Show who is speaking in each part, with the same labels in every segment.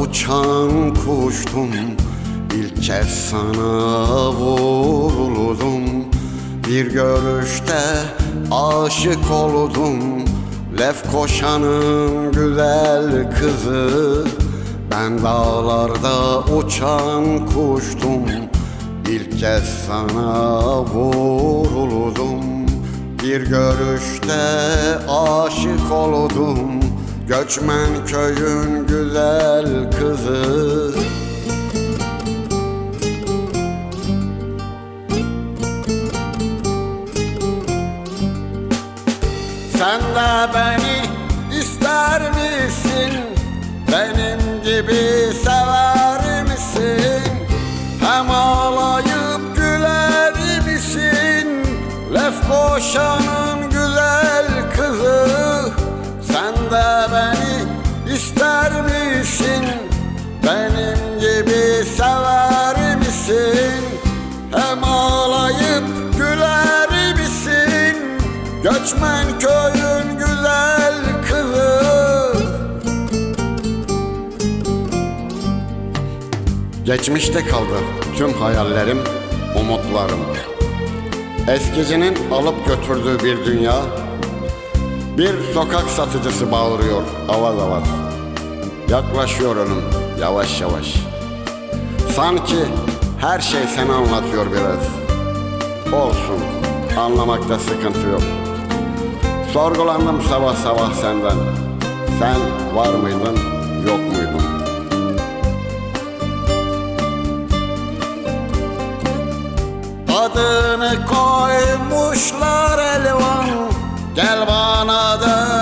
Speaker 1: uçan kuştum. İlk kez sana vuruldum Bir görüşte aşık oldum. Lef koşanın güzel kızı. Ben dağlarda uçan kuştum. İlk kez sana vuruldum Bir görüşte aşık oldum Göçmen köyün güzel kızı Sen de beni ister misin? Benim gibi sever misin? Hem ağlayıp güler misin? Lef Gibi sever misin? Hem ağlayıp güler misin? Göçmen köyün güzel kızı Geçmişte kaldı tüm hayallerim, umutlarım Eskicinin alıp götürdüğü bir dünya Bir sokak satıcısı bağırıyor avaz avaz Yaklaşıyor önüm yavaş yavaş Sanki her şey seni anlatıyor biraz. Olsun anlamakta sıkıntı yok. Sorgulandım sabah sabah senden. Sen var mıydın yok muydun? Adını koymuşlar Elvan. Gel bana dönerse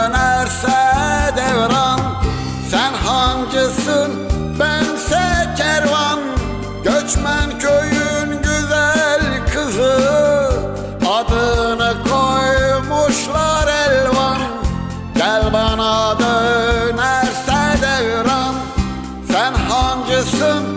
Speaker 1: some